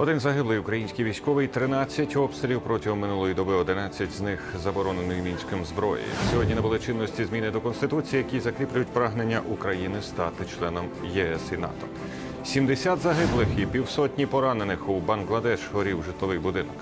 Один загиблий український військовий, 13 обстрілів протягом минулої доби, 11 з них забороненої мінським зброї. Сьогодні набули чинності зміни до конституції, які закріплюють прагнення України стати членом ЄС і НАТО. 70 загиблих і півсотні поранених у Бангладеш горів житловий будинок.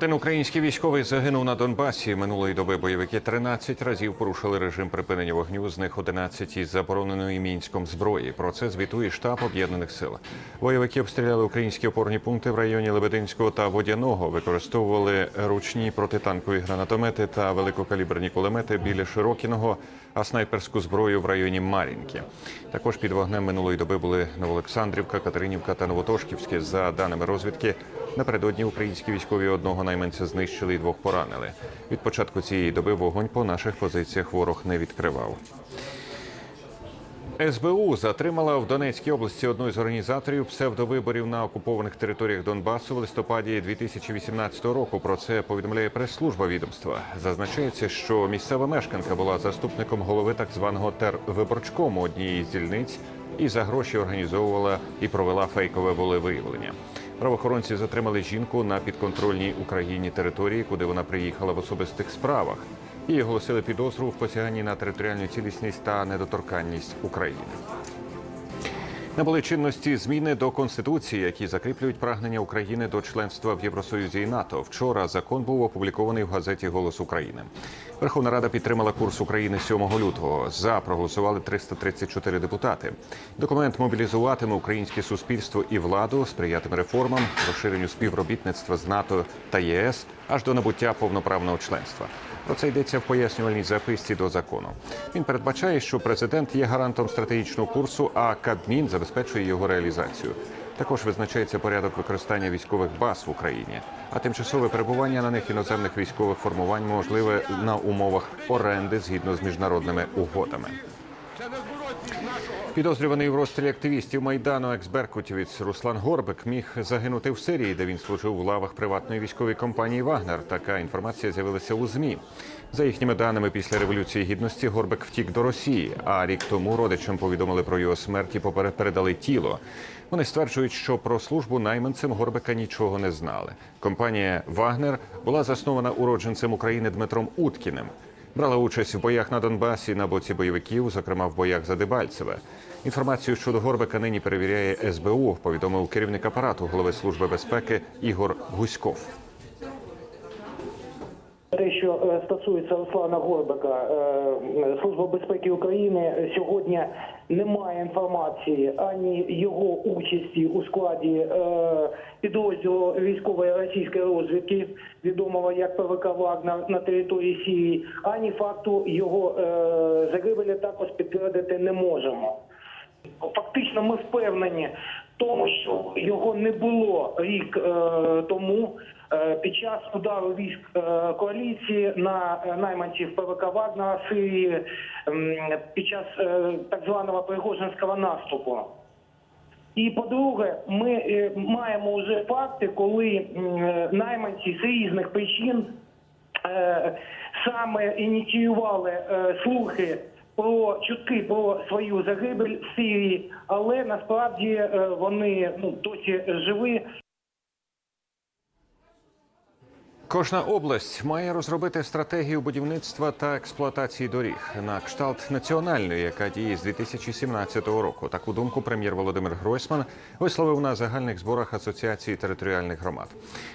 Один український військовий загинув на Донбасі. Минулої доби бойовики 13 разів порушили режим припинення вогню. З них 11 із забороненої мінськом зброї. Про це звітує штаб об'єднаних сил. Бойовики обстріляли українські опорні пункти в районі Лебединського та Водяного. Використовували ручні протитанкові гранатомети та великокаліберні кулемети біля Широкіного, а снайперську зброю в районі Мар'їнки. Також під вогнем минулої доби були Новоолександрівка, Катеринівка та Новотошківське. За даними розвідки, напередодні українські військові одного найманця знищили і двох поранили. Від початку цієї доби вогонь по наших позиціях ворог не відкривав. СБУ затримала в Донецькій області одну з організаторів псевдовиборів на окупованих територіях Донбасу в листопаді 2018 року. Про це повідомляє прес-служба відомства. Зазначається, що місцева мешканка була заступником голови так званого тервиборчкому однієї з дільниць і за гроші організовувала і провела фейкове волевиявлення. Правоохоронці затримали жінку на підконтрольній Україні території, куди вона приїхала в особистих справах. і оголосили підозру в посяганні на територіальну цілісність та недоторканність України. Набули чинності зміни до конституції, які закріплюють прагнення України до членства в Євросоюзі і НАТО. Вчора закон був опублікований в газеті Голос України. Верховна Рада підтримала курс України 7 лютого. За проголосували 334 депутати. Документ мобілізуватиме українське суспільство і владу, сприятиме реформам, розширенню співробітництва з НАТО та ЄС аж до набуття повноправного членства. Про це йдеться в пояснювальній записці до закону. Він передбачає, що президент є гарантом стратегічного курсу, а Кабмін забезпечує його реалізацію. Також визначається порядок використання військових баз в Україні, а тимчасове перебування на них іноземних військових формувань можливе на умовах оренди згідно з міжнародними угодами. Підозрюваний в розстрілі активістів майдану екс-беркутівець Руслан Горбик міг загинути в Сирії, де він служив у лавах приватної військової компанії Вагнер. Така інформація з'явилася у змі. За їхніми даними, після революції гідності Горбик втік до Росії. А рік тому родичам повідомили про його смерть і передали тіло. Вони стверджують, що про службу найманцем Горбика нічого не знали. Компанія Вагнер була заснована уродженцем України Дмитром Уткіним. Брала участь в боях на Донбасі на боці бойовиків, зокрема в боях за Дебальцеве. Інформацію щодо Горбика нині перевіряє СБУ. Повідомив керівник апарату голови служби безпеки Ігор Гуськов. Те, що е, стосується Руслана Горбика, е, Служба безпеки України сьогодні не має інформації ані його участі у складі е, підрозділу військової російської розвідки, відомого як ПВК Вагнер на території Сирії, ані факту його е, загибелі також підтвердити не можемо. Фактично, ми впевнені в тому, що його не було рік е, тому е, під час удару військ е, коаліції на е, найманців ПВК Вагнера Сирії під час е, так званого Пригожинського наступу. І по-друге, ми е, маємо вже факти, коли е, найманці з різних причин е, саме ініціювали е, слухи про чутки про свою загибель в Сирії, але насправді е, вони ну досі живі. Кожна область має розробити стратегію будівництва та експлуатації доріг на кшталт національної, яка діє з 2017 року. Таку думку прем'єр Володимир Гройсман висловив на загальних зборах Асоціації територіальних громад.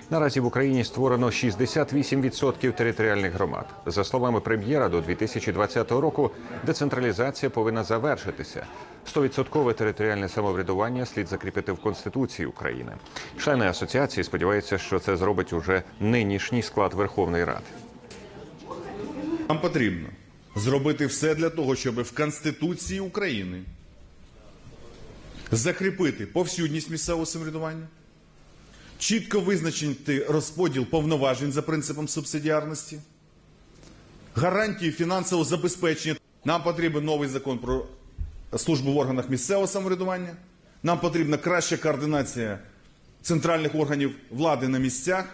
Наразі в Україні створено 68% територіальних громад. За словами прем'єра, до 2020 року децентралізація повинна завершитися. 100% територіальне самоврядування слід закріпити в Конституції України. Члени асоціації сподіваються, що це зробить уже нинішній склад Верховної Ради. Нам потрібно зробити все для того, щоб в Конституції України закріпити повсюдність місцевого самоврядування, чітко визначити розподіл повноважень за принципом субсидіарності, гарантії фінансового забезпечення. Нам потрібен новий закон про служби в органах місцевого самоврядування. Нам потрібна краща координація центральних органів влади на місцях.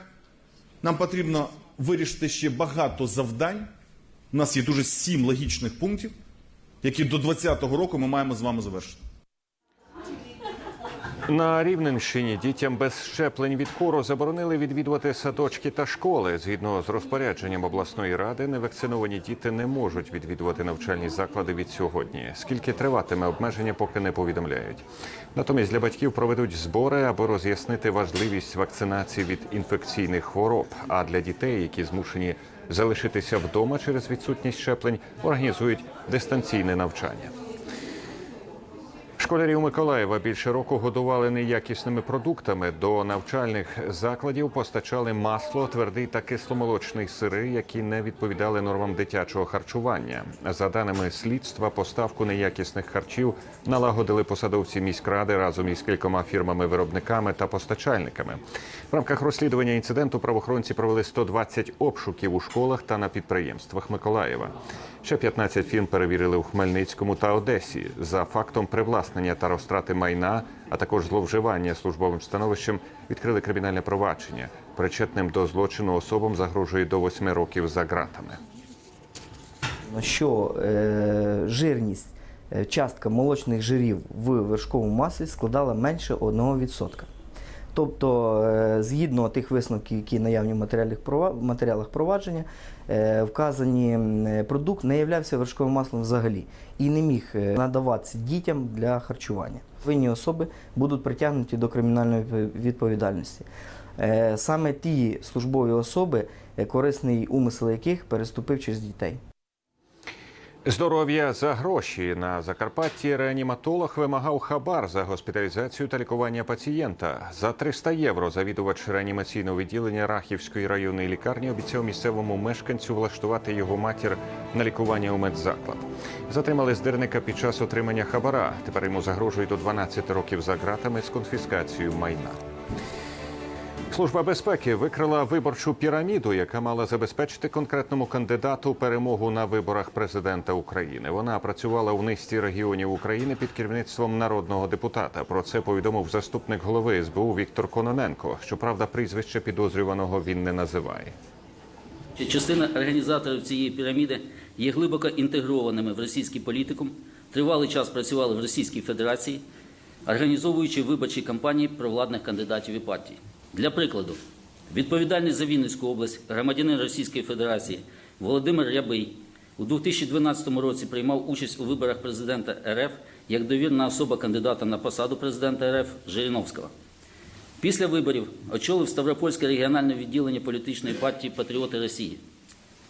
Нам потрібно вирішити ще багато завдань. У нас є дуже сім логічних пунктів, які до 2020 року ми маємо з вами завершити. На Рівненщині дітям без щеплень від кору заборонили відвідувати садочки та школи. Згідно з розпорядженням обласної ради, невакциновані діти не можуть відвідувати навчальні заклади від сьогодні. Скільки триватиме обмеження, поки не повідомляють. Натомість для батьків проведуть збори, аби роз'яснити важливість вакцинації від інфекційних хвороб. А для дітей, які змушені залишитися вдома через відсутність щеплень, організують дистанційне навчання. Школярів Миколаєва більше року годували неякісними продуктами. До навчальних закладів постачали масло, твердий та кисломолочний сири, які не відповідали нормам дитячого харчування. За даними слідства, поставку неякісних харчів налагодили посадовці міськради разом із кількома фірмами-виробниками та постачальниками. В рамках розслідування інциденту правоохоронці провели 120 обшуків у школах та на підприємствах Миколаєва. Ще 15 фірм перевірили у Хмельницькому та Одесі за фактом привласнення та розтрати майна, а також зловживання службовим становищем. Відкрили кримінальне провадження. Причетним до злочину особам загрожує до восьми років за ґратами. що е, жирність, е, частка молочних жирів в вершковому маслі складала менше 1%. Тобто, е, згідно тих висновків, які наявні в матеріалах провадження, е, вказаний м, продукт не являвся вершковим маслом взагалі і не міг е, надаватися дітям для харчування. Винні особи будуть притягнуті до кримінальної відповідальності. Е, Саме ті службові особи, е, корисний умисел яких переступив через дітей. Здоров'я за гроші на Закарпатті реаніматолог вимагав хабар за госпіталізацію та лікування пацієнта. За 300 євро завідувач реанімаційного відділення Рахівської районної лікарні обіцяв місцевому мешканцю влаштувати його матір на лікування у медзаклад. Затримали здирника під час отримання хабара. Тепер йому загрожує до 12 років за ґратами з конфіскацією майна. Служба безпеки викрила виборчу піраміду, яка мала забезпечити конкретному кандидату перемогу на виборах президента України. Вона працювала у низці регіонів України під керівництвом народного депутата. Про це повідомив заступник голови СБУ Віктор Кононенко. Щоправда, прізвище підозрюваного він не називає. Частина організаторів цієї піраміди є глибоко інтегрованими в російський політикум, тривалий час працювали в Російській Федерації, організовуючи виборчі кампанії провладних кандидатів і партій. Для прикладу, відповідальний за Вінницьку область громадянин Російської Федерації Володимир Рябий у 2012 році приймав участь у виборах президента РФ як довірна особа кандидата на посаду президента РФ Жириновського. Після виборів очолив Ставропольське регіональне відділення політичної партії Патріоти Росії.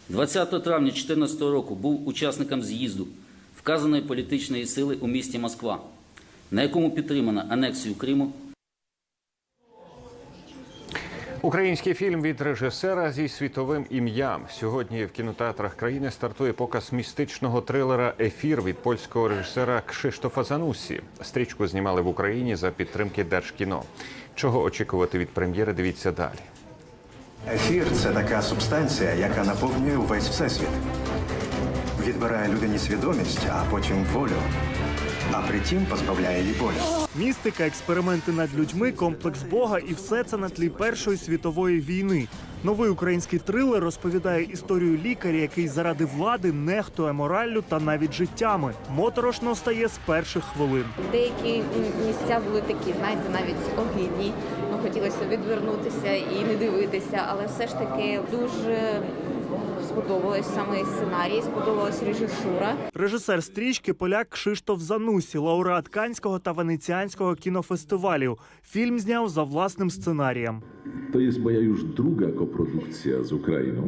20 травня 2014 року був учасником з'їзду вказаної політичної сили у місті Москва, на якому підтримано анексію Криму Український фільм від режисера зі світовим ім'ям. Сьогодні в кінотеатрах країни стартує показ містичного трилера Ефір від польського режисера Кшиштофа Занусі. Стрічку знімали в Україні за підтримки Держкіно. Чого очікувати від прем'єри? Дивіться далі. Ефір це така субстанція, яка наповнює увесь всесвіт. Відбирає людині свідомість, а потім волю. А притім позбавляє її болю. Містика, експерименти над людьми, комплекс Бога і все це на тлі Першої світової війни. Новий український трилер розповідає історію лікаря, який заради влади нехтує мораллю та навіть життями. Моторошно стає з перших хвилин. Деякі місця були такі, знаєте, навіть огидні. Ну, хотілося відвернутися і не дивитися, але все ж таки дуже сподобалось саме сценарій, сподобалась режисура. Режисер стрічки поляк Кшиштоф Занусі, лауреат Канського та Венеціанського кінофестивалів. Фільм зняв за власним сценарієм. To jest moja już druga koprodukcja z Ukrainą.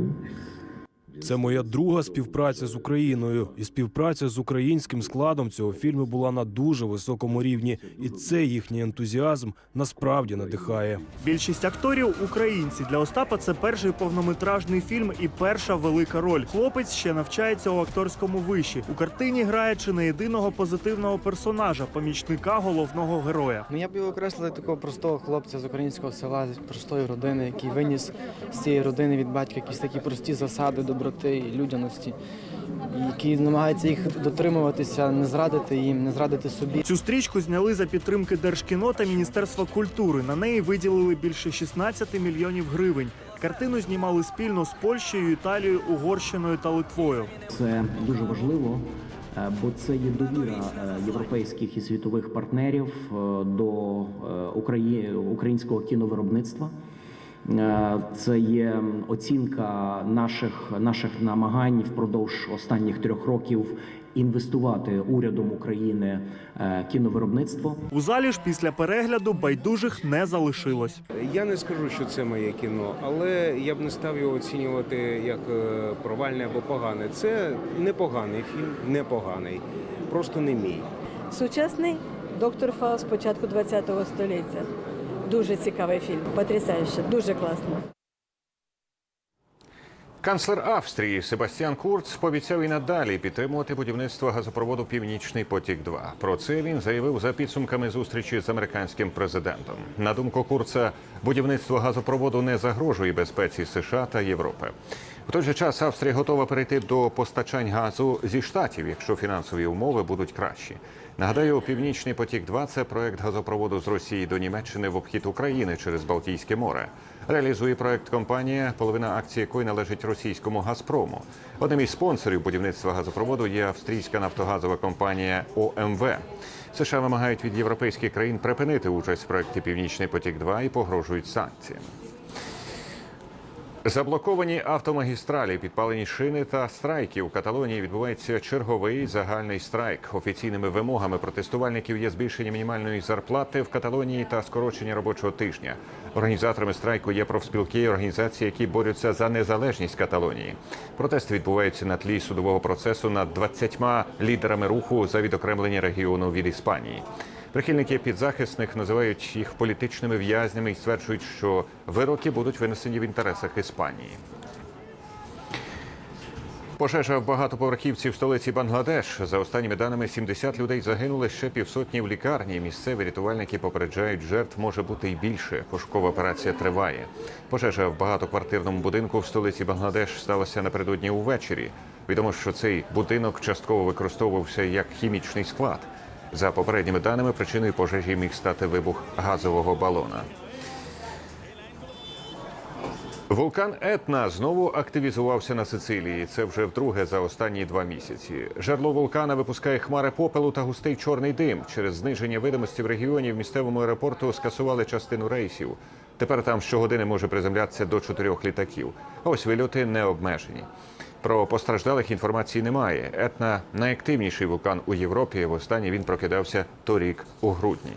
Це моя друга співпраця з Україною, і співпраця з українським складом цього фільму була на дуже високому рівні, і цей їхній ентузіазм насправді надихає. Більшість акторів українці. Для Остапа це перший повнометражний фільм і перша велика роль. Хлопець ще навчається у акторському виші. У картині грає чи не єдиного позитивного персонажа, помічника головного героя. Ну, я б його окреслив такого простого хлопця з українського села, з простої родини, який виніс з цієї родини від батька якісь такі прості засади доброти і людяності. які намагаються їх дотримуватися, не зрадити їм, не зрадити собі. Цю стрічку зняли за підтримки Держкіно та Міністерства культури. На неї виділили більше 16 мільйонів гривень. Картину знімали спільно з Польщею, Італією, Угорщиною та Литвою. Це дуже важливо, е, бо це є довіра е, європейських і світових партнерів е, до українського кіновиробництва. Е, Це є оцінка наших наших намагань впродовж останніх трьох років інвестувати урядом України е, кіновиробництво. У залі ж після перегляду байдужих не залишилось. Я не скажу, що це моє кіно, але я б не став його оцінювати як е, провальне або погане. Це непоганий фільм, непоганий, просто не мій. Сучасний доктор Фауст початку ХХ століття. Дуже цікавий фільм, потрясающе, дуже класно. Канцлер Австрії Себастьян Курц пообіцяв і надалі підтримувати будівництво газопроводу Північний потік. 2 про це він заявив за підсумками зустрічі з американським президентом. На думку Курца, будівництво газопроводу не загрожує безпеці США та Європи. В той же час Австрія готова перейти до постачань газу зі штатів, якщо фінансові умови будуть кращі. Нагадаю, Північний потік 2 це проект газопроводу з Росії до Німеччини в обхід України через Балтійське море. Реалізує проект компанія, половина акцій якої належить російському Газпрому. Одним із спонсорів будівництва газопроводу є австрійська нафтогазова компанія ОМВ. США вимагають від європейських країн припинити участь в проекті Північний потік 2 і погрожують санкціями. Заблоковані автомагістралі, підпалені шини та страйки у Каталонії відбувається черговий загальний страйк. Офіційними вимогами протестувальників є збільшення мінімальної зарплати в Каталонії та скорочення робочого тижня. Організаторами страйку є профспілки і організації, які борються за незалежність Каталонії. Протести відбуваються на тлі судового процесу над 20 лідерами руху за відокремлення регіону від Іспанії. Прихильники підзахисних називають їх політичними в'язнями і стверджують, що вироки будуть винесені в інтересах Іспанії. Пожежа в багатоповерхівці в столиці Бангладеш. За останніми даними, 70 людей загинули ще півсотні в лікарні. Місцеві рятувальники попереджають, жертв може бути і більше. Пошукова операція триває. Пожежа в багатоквартирному будинку в столиці Бангладеш сталася напередодні увечері. Відомо, що цей будинок частково використовувався як хімічний склад. За попередніми даними, причиною пожежі міг стати вибух газового балона. Вулкан Етна знову активізувався на Сицилії. Це вже вдруге за останні два місяці. Жерло вулкана випускає хмари попелу та густий чорний дим. Через зниження видимості в регіоні в місцевому аеропорту скасували частину рейсів. Тепер там щогодини може приземлятися до чотирьох літаків. А ось вильоти не обмежені. Про постраждалих інформації немає. Етна найактивніший вулкан у Європі. Востаннє він прокидався торік у грудні.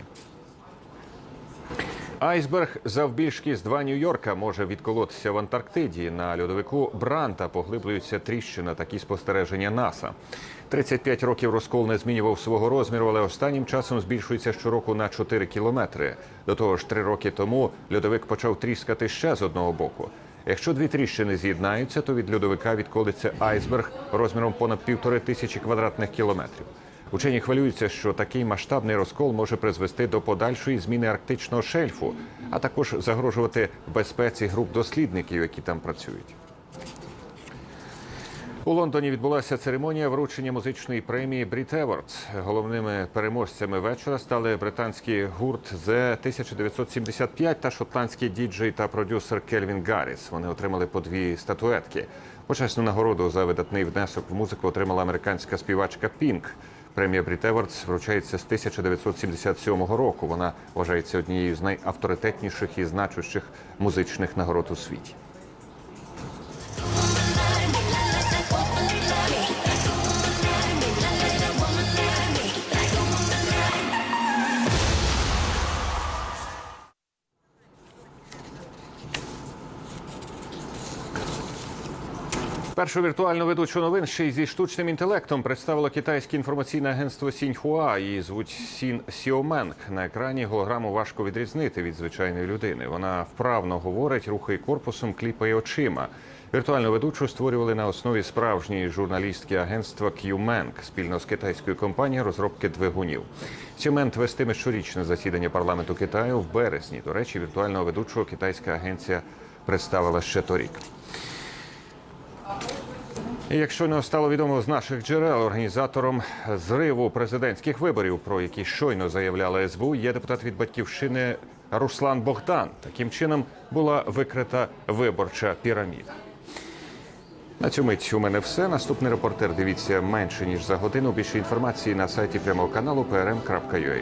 Айсберг завбільшки з два Нью-Йорка може відколотися в Антарктиді. На льодовику Бранта поглиблюється тріщина. Такі спостереження НАСА. 35 років розкол не змінював свого розміру, але останнім часом збільшується щороку на 4 кілометри. До того ж, три роки тому льодовик почав тріскати ще з одного боку. Якщо дві тріщини з'єднаються, то від льодовика відколиться айсберг розміром понад півтори тисячі квадратних кілометрів. Учені хвилюються, що такий масштабний розкол може призвести до подальшої зміни арктичного шельфу, а також загрожувати безпеці груп дослідників, які там працюють. У Лондоні відбулася церемонія вручення музичної премії Brit Awards. Головними переможцями вечора стали британський гурт The 1975 та шотландський діджей та продюсер Кельвін Гарріс. Вони отримали по дві статуетки. Почесну нагороду за видатний внесок в музику отримала американська співачка Пінк. Премія Бріт Awards вручається з 1977 року. Вона вважається однією з найавторитетніших і значущих музичних нагород у світі. Першу віртуальну ведучу новин ще й зі штучним інтелектом представило китайське інформаційне агентство Сіньхуа. Її звуть Сін Сіоменг. На екрані голограму важко відрізнити від звичайної людини. Вона вправно говорить, рухає корпусом, кліпає очима. Віртуальну ведучу створювали на основі справжньої журналістки агентства QMenг спільно з китайською компанією розробки двигунів. Сімент вестиме щорічне засідання парламенту Китаю в березні. До речі, віртуального ведучого китайська агенція представила ще торік. І як щойно стало відомо з наших джерел, організатором зриву президентських виборів, про які щойно заявляла СБУ, є депутат від батьківщини Руслан Богдан. Таким чином була викрита виборча піраміда. На цю мить у мене все. Наступний репортер дивіться менше ніж за годину. Більше інформації на сайті прямого каналу prm.ua.